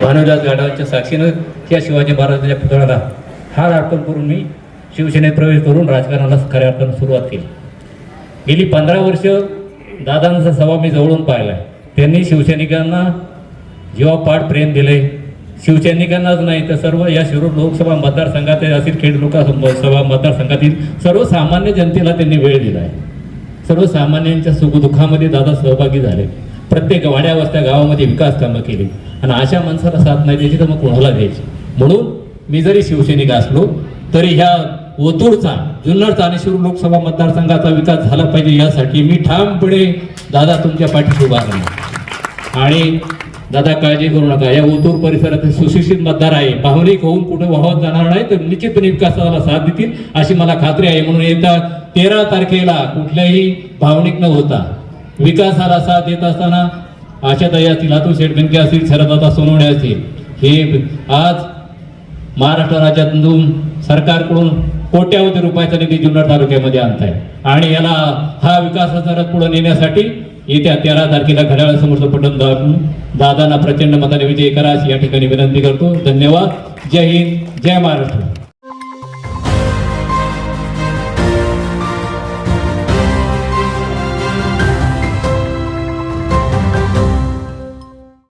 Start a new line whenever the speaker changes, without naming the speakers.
भानुदास गाढवांच्या साक्षीनं या शिवाजी महाराजांच्या पुतळ्याला हार अर्पण करून मी शिवसेनेत प्रवेश करून राजकारणाला खऱ्या अर्थानं सुरुवात केली. गेली पंधरा वर्ष दादांचा सभा मी जवळून पाहिला आहे त्यांनी शिवसैनिकांना जीवापाठ प्रेम दिले शिवसैनिकांनाच नाही तर सर्व या शिरूर लोकसभा मतदारसंघात असतील खेड लोकसभा मतदारसंघातील सर्वसामान्य जनतेला त्यांनी वेळ दिला आहे सर्वसामान्यांच्या सुखदुःखामध्ये दादा सहभागी झाले. प्रत्येक वाड्या वस्त्या गावामध्ये विकास कामं केली. आणि अशा माणसाला साथ नाही द्यायची तर मग कोणाला द्यायची? म्हणून मी जरी शिवसैनिक असलो तरी ह्या ओतूरचा जुन्नरचा आणि शिरूर लोकसभा मतदारसंघाचा विकास झाला पाहिजे यासाठी मी ठामपणे दादा तुमच्या पाठीशी उभा राहणार. आणि दादा काळजी करू नका या ओतूर परिसरात सुशिक्षित मतदार आहे. भावनिक होऊन कुठे वाहत जाणार नाही तर निश्चितपणे विकासाला साथ देतील अशी मला खात्री आहे. म्हणून येत्या तेरा तारखेला कुठल्याही भावनिक न होता विकासाला साथ देत असताना आशाताई असतील अतुल शेटबेंके असतील शरददादा सोनवणे असतील हे आज महाराष्ट्र राज्यातून सरकारकडून कोट्यावधी रुपयाचा निधी जुन्नर तालुक्यामध्ये आणताय. आणि याला हा विकासाचा रथ पुढे नेण्यासाठी येत्या तेरा तारखेला घड्याळासमोरचं पटन दाखवून दादांना प्रचंड मताने विजय करा अशी या ठिकाणी विनंती करतो. धन्यवाद. जय हिंद. जय महाराष्ट्र.